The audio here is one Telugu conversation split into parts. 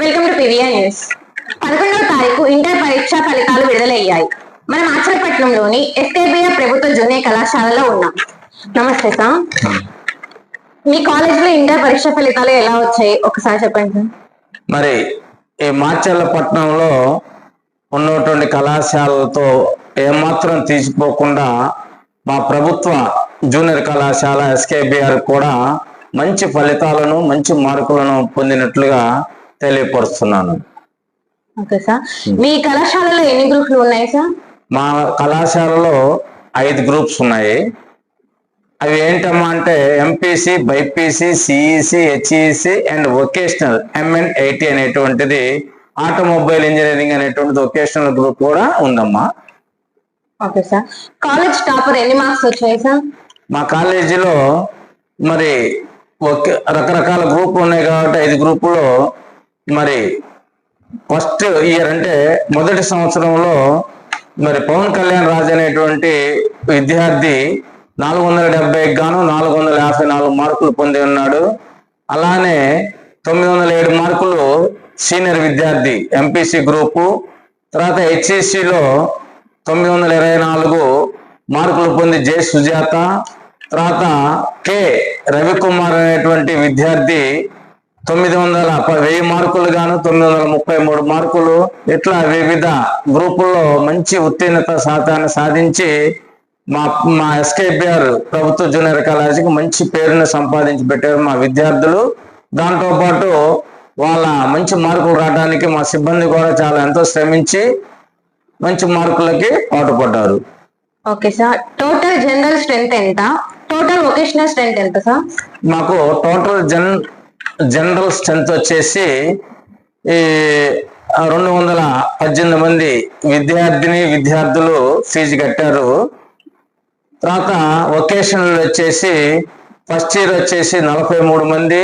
వెల్కమ్ టు పివిఆర్ న్యూస్ పదకొండవ తారీఖు ఇంటర్ పరీక్షా ఫలితాలు విడుదలయ్యాయి. మనం ఆచరపట్నంలోని ఎస్కేబిఆర్ ప్రభుత్వ జూనియర్ కళాశాలలో ఉన్నాం. నమస్తే సార్. మీ కాలేజీలో ఇంటర్ పరీక్ష ఫలితాలు ఎలా వచ్చాయి? ఒకసారి చెప్పండి. సార్ మరి ఈ మాచర్లపట్నంలో ఉన్నటువంటి కళాశాలలతో ఏమాత్రం తీసిపోకుండా మా ప్రభుత్వ జూనియర్ కళాశాల ఎస్కేబిఆర్ కూడా మంచి ఫలితాలను మంచి మార్కులను పొందినట్లుగా తెలియపరుస్తున్నాను. Okay sir. మీ కళాశాలలో ఎన్ని గ్రూపులు ఉన్నాయి సార్? మా కళాశాలలో ఐదు గ్రూప్స్ ఉన్నాయి. అవి ఏంటమ్మా అంటే MPC BiPC CEC HEC and vocational MN IT అనేటువంటిది ఆటోమొబైల్ ఇంజనీరింగ్ అనేటువంటిది వొకేషనల్ గ్రూప్ కూడా ఉందమ్మా. Okay sir. కాలేజ్ టాపర్ ఎన్ని మార్క్స్ వచ్చాయి సార్? మా కాలేజీలో మరి ఒకే రకరకాల గ్రూపులు ఉన్నాయి కాబట్టి ఐదు గ్రూపులో మరి ఫస్ట్ ఇయర్ అంటే మొదటి సంవత్సరంలో మరి పవన్ కళ్యాణ్ రాజు అనేటువంటి విద్యార్థి నాలుగు వందల డెబ్బై గాను నాలుగు వందల యాభై నాలుగు మార్కులు పొంది ఉన్నాడు. అలానే తొమ్మిది వందల ఏడు మార్కులు సీనియర్ విద్యార్థి ఎంపీసీ గ్రూపు. తర్వాత హెచ్ఈసిలో తొమ్మిది వందల ఇరవై నాలుగు మార్కులు పొంది జే సుజాత. తర్వాత కె రవికుమార్ అనేటువంటి విద్యార్థి తొమ్మిది వందల వెయ్యి మార్కులు గాను తొమ్మిది వందల ముప్పై మూడు మార్కులు ఇట్లా వివిధ గ్రూపుల్లో మంచి ఉత్తీర్ణత శాతాన్ని సాధించి మా మా ఎస్కేబిఆర్ ప్రభుత్వ జూనియర్ కాలేజీకి మంచి పేరుని సంపాదించి పెట్టారు మా విద్యార్థులు. దాంతో పాటు వాళ్ళ మంచి మార్కులు రావడానికి మా సిబ్బంది కూడా చాలా ఎంతో శ్రమించి మంచి మార్కులకి పాటుపడ్డారు. Okay sir. Total general strength ఎంత? టోటల్ వొకేషనల్ స్ట్రెంత్ ఎంత సార్? మాకు టోటల్ జన్ జనరల్ స్ట్రెంత్ వచ్చేసి ఈ రెండు వందల పద్దెనిమిది మంది విద్యార్థిని విద్యార్థులు ఫీజు కట్టారు. తర్వాత వొకేషనల్ వచ్చేసి ఫస్ట్ ఇయర్ వచ్చేసి నలభై మూడు మంది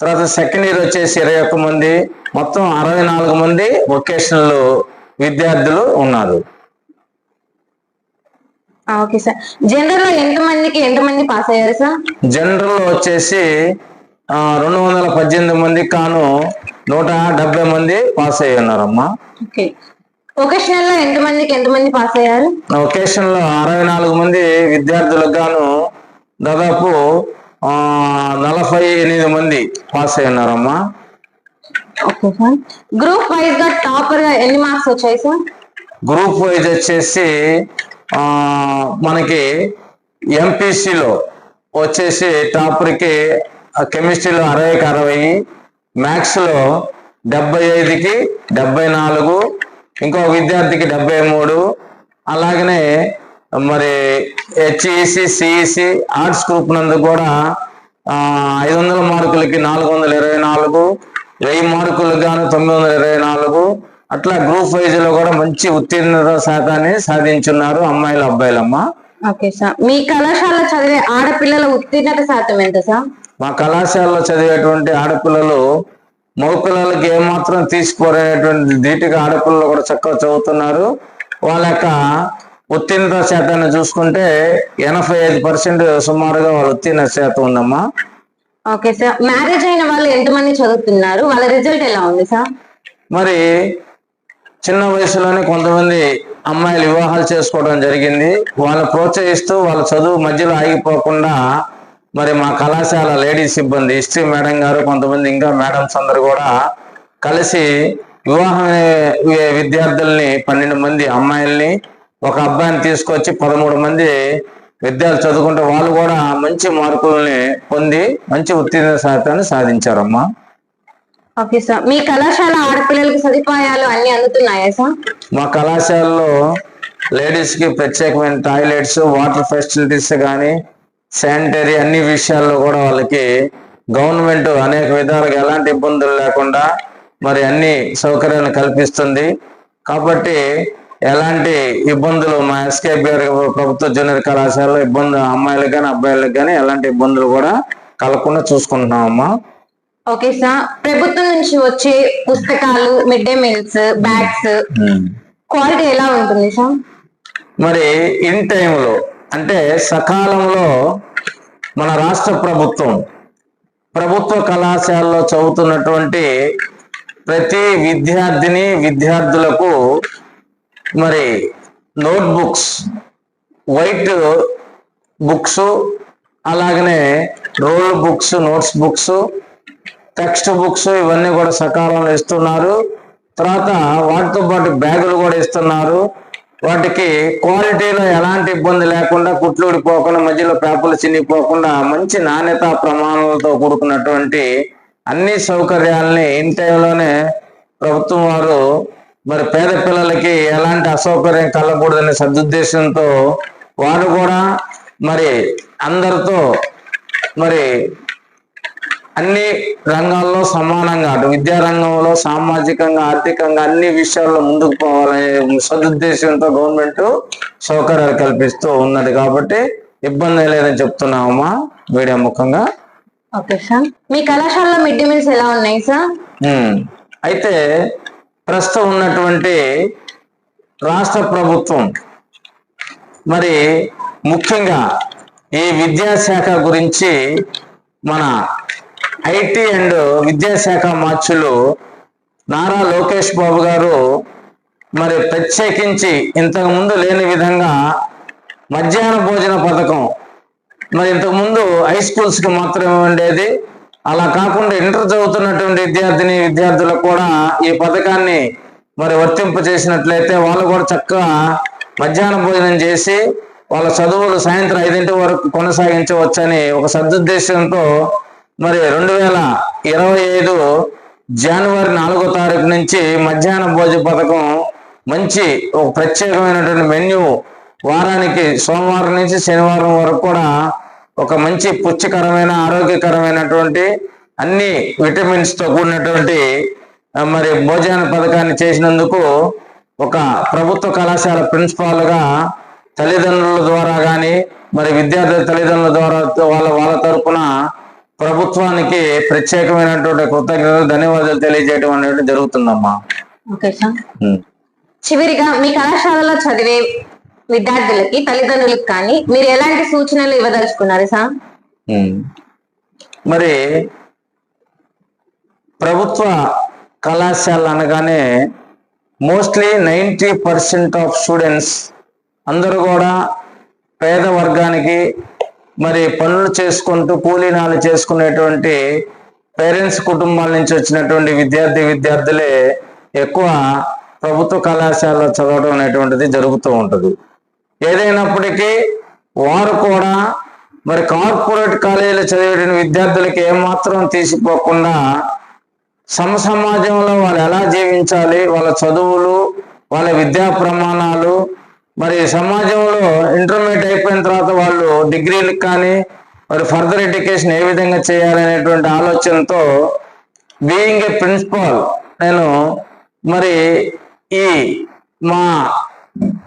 తర్వాత సెకండ్ ఇయర్ వచ్చేసి ఇరవై ఒక్క మంది మొత్తం అరవై నాలుగు మంది వొకేషనల్ విద్యార్థులు ఉన్నారు. ఆ, ఓకే సార్. జనరల్లో ఎంత మందికి ఎంత మంది పాస్ అయ్యారు సార్? జనరల్ వచ్చేసి రెండు వందల పద్దెనిమిది మంది కాను నూట డెబ్బై మంది పాస్ అయ్యి ఉన్నారమ్మా. వొకేషనల్లో ఎంత మందికి ఎంత మంది పాస్ అయ్యారు? ఒకేషన్లో అరవై నాలుగు మంది విద్యార్థులకు గాను దాదాపు నలభై ఎనిమిది మంది పాస్ అయ్యి ఉన్నారమ్మా. గ్రూప్ వైజ్గా టాపర్గా ఎన్ని మార్క్స్ వచ్చాయి సార్? గ్రూప్ వైజ్ వచ్చేసి ఆ, మనకి ఎంపీసీలో వచ్చేసి టాపర్కి కెమిస్ట్రీలో అరవైకి అరవై మ్యాథ్స్లో డెబ్బై ఐదుకి డెబ్బై నాలుగు ఇంకో విద్యార్థికి డెబ్బై మూడు అలాగనే మరి హెచ్ఈసి సిఈసి ఆర్ట్స్ గ్రూప్ నందు కూడా ఐదు వందల మార్కులకి నాలుగు వందల ఇరవై నాలుగు వెయ్యి మార్కులకు గాను తొమ్మిది వందల ఇరవై నాలుగు అట్లా గ్రూప్ వైజ్లో కూడా మంచి ఉత్తీర్ణత శాతాన్ని సాధించున్నారు అమ్మాయిలు అబ్బాయిలమ్మ. Okay sir. మీ కళాశాల చదివే ఆడపిల్లల ఉత్తీర్ణత శాతం ఎంత సార్? మా కళాశాలలో చదివేటువంటి ఆడపిల్లలు మగపిల్లలకి ఏమాత్రం తీసుకోలేనటువంటి ధీటుగా ఆడపిల్లలు కూడా చక్కగా చదువుతున్నారు. వాళ్ళ యొక్క ఉత్తీర్ణత శాతాన్ని చూసుకుంటే ఎనభై ఐదు పర్సెంట్ సుమారుగా వాళ్ళ ఉత్తీర్ణత శాతం ఉందమ్మా. Okay sir. మ్యారేజ్ అయిన వాళ్ళు ఎంతమంది చదువుతున్నారు? వాళ్ళ రిజల్ట్ ఎలా ఉంది సార్? మరి చిన్న వయసులోనే కొంతమంది అమ్మాయిలు వివాహాలు చేసుకోవడం జరిగింది. వాళ్ళని ప్రోత్సహిస్తూ వాళ్ళ చదువు మధ్యలో ఆగిపోకుండా మరి మా కళాశాల లేడీస్ సిబ్బంది హిస్టరీ మేడం గారు కొంతమంది ఇంకా మేడమ్స్ అందరు కూడా కలిసి వివాహం విద్యార్థుల్ని పన్నెండు మంది అమ్మాయిల్ని ఒక అబ్బాయిని తీసుకొచ్చి పదమూడు మంది విద్యార్థులు చదువుకుంటే వాళ్ళు కూడా మంచి మార్కుల్ని పొంది మంచి ఉత్తీర్ణ శాతాన్ని సాధించారమ్మా. Okay sir. మీ కళాశాల ఆడపిల్లలకి సదుపాయాలు అన్ని అందుతున్నాయా సార్? మా కళాశాలలో లేడీస్కి ప్రత్యేకమైన టాయిలెట్స్ వాటర్ ఫెసిలిటీస్ కానీ శానిటరీ అన్ని విషయాల్లో కూడా వాళ్ళకి గవర్నమెంట్ అనేక విధాలుగా ఎలాంటి ఇబ్బందులు లేకుండా మరి అన్ని సౌకర్యాలను కల్పిస్తుంది. కాబట్టి ఎలాంటి ఇబ్బందులు మా ఎస్కేబిఆర్ ప్రభుత్వ జూనియర్ కళాశాలలో ఇబ్బంది అమ్మాయిలకు కానీ అబ్బాయిలకు కానీ ఎలాంటి ఇబ్బందులు కూడా కలగకుండా చూసుకుంటున్నామమ్మా. Okay sir. ప్రభుత్వం నుంచి వచ్చే పుస్తకాలు mid day meals bags quality ఎలా ఉంటుంది సార్? మరి ఇన్ టైంలో అంటే సకాలంలో మన రాష్ట్ర ప్రభుత్వం ప్రభుత్వ కళాశాలలో చదువుతున్నటువంటి ప్రతి విద్యార్థిని విద్యార్థులకు మరి నోట్బుక్స్ వైట్ బుక్స్ అలాగనే roll books notes books text books ఇవన్నీ కూడా సకాలంలో ఇస్తున్నారు. తర్వాత వాటితో పాటు బ్యాగులు కూడా ఇస్తున్నారు. వాటికి క్వాలిటీలో ఎలాంటి ఇబ్బంది లేకుండా కుట్లు ఊడిపోకుండా మధ్యలో పేపర్లు చినిగిపోకుండా మంచి నాణ్యత ప్రమాణాలతో కూడుకున్నటువంటి అన్ని సౌకర్యాలని ఇన్ టైంలోనే ప్రభుత్వం వారు మరి పేద పిల్లలకి ఎలాంటి అసౌకర్యం కలగకూడదనే సదుద్దేశంతో వారు కూడా మరి అందరితో మరి అన్ని రంగాల్లో సమానంగా అటు విద్యా రంగంలో సామాజికంగా ఆర్థికంగా అన్ని విషయాల్లో ముందుకు పోవాలనే సదుద్దేశంతో గవర్నమెంట్ సౌకర్యాలు కల్పిస్తూ ఉన్నది కాబట్టి ఇబ్బంది లేదని చెప్తున్నామమ్మా మీడియా ముఖంగా. Okay sir. మీ కళాశాలలో మిడ్ డే మీల్స్ ఎలా ఉన్నాయి సార్. అయితే ప్రస్తుతం ఉన్నటువంటి రాష్ట్ర ప్రభుత్వం మరి ముఖ్యంగా ఈ విద్యాశాఖ గురించి మన ఐటీ అండ్ విద్యాశాఖ మార్చులు నారా లోకేష్ బాబు గారు మరి ప్రత్యేకించి ఇంతకు ముందు లేని విధంగా మధ్యాహ్న భోజన పథకం మరి ఇంతకుముందు హై స్కూల్స్కి మాత్రమే ఉండేది. అలా కాకుండా ఇంటర్ చదువుతున్నటువంటి విద్యార్థిని విద్యార్థులకు కూడా ఈ పథకాన్ని మరి వర్తింప చేసినట్లయితే వాళ్ళు కూడా చక్కగా మధ్యాహ్న భోజనం చేసి వాళ్ళ చదువులు సాయంత్రం ఐదింటి వరకు కొనసాగించవచ్చని ఒక సదుద్దేశంతో మరి రెండు వేల ఇరవై ఐదు జనవరి నాలుగో తారీఖు నుంచి మధ్యాహ్న భోజన పథకం మంచి ఒక ప్రత్యేకమైనటువంటి మెన్యూ. వారానికి సోమవారం నుంచి శనివారం వరకు కూడా ఒక మంచి పుచ్చికరమైన ఆరోగ్యకరమైనటువంటి అన్ని విటమిన్స్తో కూడినటువంటి మరి భోజన పథకాన్ని చేసినందుకు ఒక ప్రభుత్వ కళాశాల ప్రిన్సిపాల్గా తల్లిదండ్రుల ద్వారా కానీ మరి విద్యార్థుల తల్లిదండ్రుల ద్వారా వాళ్ళ వాళ్ళ తరపున ప్రభుత్వానికి ప్రత్యేకమైనటువంటి కృతజ్ఞతలు ధన్యవాదాలు తెలియజేయడం అనేది జరుగుతుందమ్మా ఓకే సార్ ఉమ్. చివరిగా మీ కళాశాలలో చదివే విద్యార్థులకి తల్లిదండ్రులకు కానీ మీరు ఎలాంటి సూచనలు ఇవ్వదలుచుకున్నారు సార్. మరి ప్రభుత్వ కళాశాల అనగానే mostly ninety percent of students అందరూ కూడా పేద వర్గానికి మరి పనులు చేసుకుంటూ కూలీనాలు చేసుకునేటువంటి పేరెంట్స్ కుటుంబాల నుంచి వచ్చినటువంటి విద్యార్థి విద్యార్థులే ఎక్కువ ప్రభుత్వ కళాశాలలో చదవడం అనేటువంటిది జరుగుతూ ఉంటుంది. ఏదైనప్పటికీ వారు కూడా మరి కార్పొరేట్ కాలేజీలో చదివేటువంటి విద్యార్థులకి ఏమాత్రం తీసిపోకుండా సమ సమాజంలో వాళ్ళు ఎలా జీవించాలి వాళ్ళ చదువులు వాళ్ళ విద్యా ప్రమాణాలు మరి సమాజంలో ఇంటర్మీడియట్ అయిపోయిన తర్వాత వాళ్ళు డిగ్రీలకు కానీ మరి ఫర్దర్ ఎడ్యుకేషన్ ఏ విధంగా చేయాలనేటువంటి ఆలోచనతో బీయింగ్ ఏ ప్రిన్సిపాల్ నేను మరి ఈ మా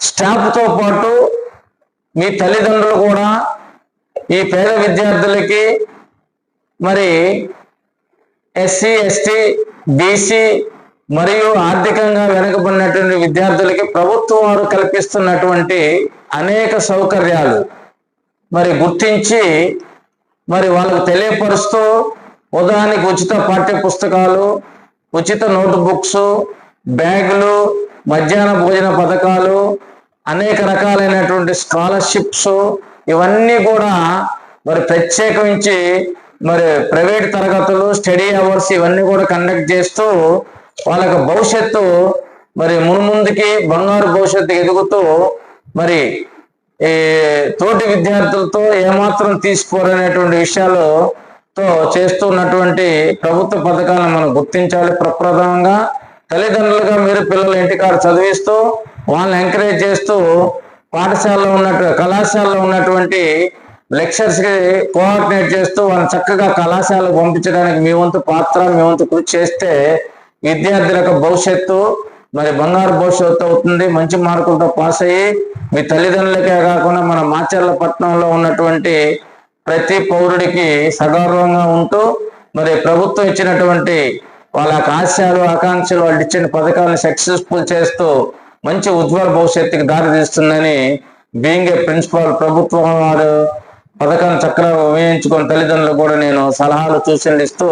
స్టాఫ్తో పాటు మీ తల్లిదండ్రులు కూడా ఈ పేద విద్యార్థులకి మరి ఎస్సీ ఎస్టీ బీసీ మరియు ఆర్థికంగా వెనుకబడినటువంటి విద్యార్థులకి ప్రభుత్వం వారు కల్పిస్తున్నటువంటి అనేక సౌకర్యాలు. మరి గుర్తించి మరి వాళ్ళకు తెలియపరుస్తూ ఉదాహరణకి ఉచిత పాఠ్య పుస్తకాలు ఉచిత నోట్బుక్స్ బ్యాగులు మధ్యాహ్న భోజన పథకాలు అనేక రకాలైనటువంటి స్కాలర్షిప్స్ ఇవన్నీ కూడా మరి ప్రత్యేకించి మరి ప్రైవేట్ తరగతులు స్టడీ అవర్స్ ఇవన్నీ కూడా కండక్ట్ చేస్తూ వాళ్ళకు భవిష్యత్తు మరి మున్ముందుకి బంగారు భవిష్యత్తు ఎదుగుతూ మరి ఈ తోటి విద్యార్థులతో ఏమాత్రం తీసుకోరనేటువంటి విషయాలతో చేస్తున్నటువంటి ప్రభుత్వ పథకాలను మనం గుర్తించాలి ప్రప్రథమంగా. తల్లిదండ్రులుగా మీరు పిల్లలు ఇంటికాడ చదివిస్తూ వాళ్ళని ఎంకరేజ్ చేస్తూ పాఠశాలలో ఉన్నట్టు కళాశాలలో ఉన్నటువంటి లెక్చర్స్కి కోఆర్డినేట్ చేస్తూ వాళ్ళని చక్కగా కళాశాలకు పంపించడానికి మీ వంతు పాత్ర మీ వంతు కృషి చేస్తే విద్యార్థుల యొక్క భవిష్యత్తు మరి బంగారు భవిష్యత్తు అవుతుంది మంచి మార్కులతో పాస్ అయ్యి మీ తల్లిదండ్రులకే కాకుండా మన మాచర్ల పట్టణంలో ఉన్నటువంటి ప్రతి పౌరుడికి సగౌరవంగా ఉంటూ మరి ప్రభుత్వం ఇచ్చినటువంటి వాళ్ళ ఆశయాలు ఆకాంక్షలు వాళ్ళు ఇచ్చిన పథకాలను సక్సెస్ఫుల్ చేస్తూ మంచి ఉజ్వల భవిష్యత్తుకి దారి తీస్తుందని బీయింగ్ ఏ ప్రిన్సిపాల్ ప్రభుత్వం వారు పథకాన్ని చక్కగా ఉపయోగించుకొని తల్లిదండ్రులకు కూడా నేను సలహాలు సూచనలు ఇస్తూ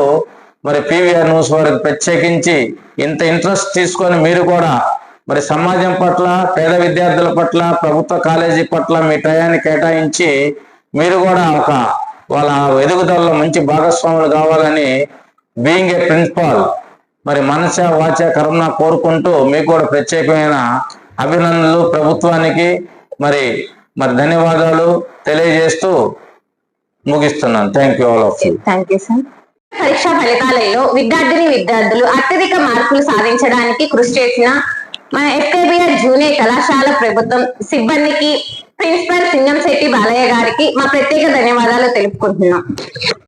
మరి పీవీఆర్ న్యూస్ వారికి ప్రత్యేకించి ఇంత ఇంట్రెస్ట్ తీసుకొని మీరు కూడా మరి సమాజం పట్ల పేద విద్యార్థుల పట్ల ప్రభుత్వ కాలేజీ పట్ల మీ టయాన్ని కేటాయించి మీరు కూడా ఒక వాళ్ళ ఎదుగుదలలో మంచి భాగస్వాములు కావాలని బీయింగ్ ఏ ప్రిన్సిపాల్ మరి మనస వాచ కర్మ కోరుకుంటూ మీకు కూడా ప్రత్యేకమైన అభినందనలు ప్రభుత్వానికి మరి మరి ధన్యవాదాలు తెలియజేస్తూ ముగిస్తున్నాను. Thank you all of you thank you sir పరీక్షా ఫలితాలలో విద్యార్థిని విద్యార్థులు అత్యధిక మార్కులు సాధించడానికి కృషి చేసిన మన ఎస్కేబిఆర్ జూనియర్ కళాశాల ప్రభుత్వం సిబ్బందికి ప్రిన్సిపల్ సింగంశెట్టి బాలయ్య గారికి మా ప్రత్యేక ధన్యవాదాలు తెలుపుకుంటున్నాం.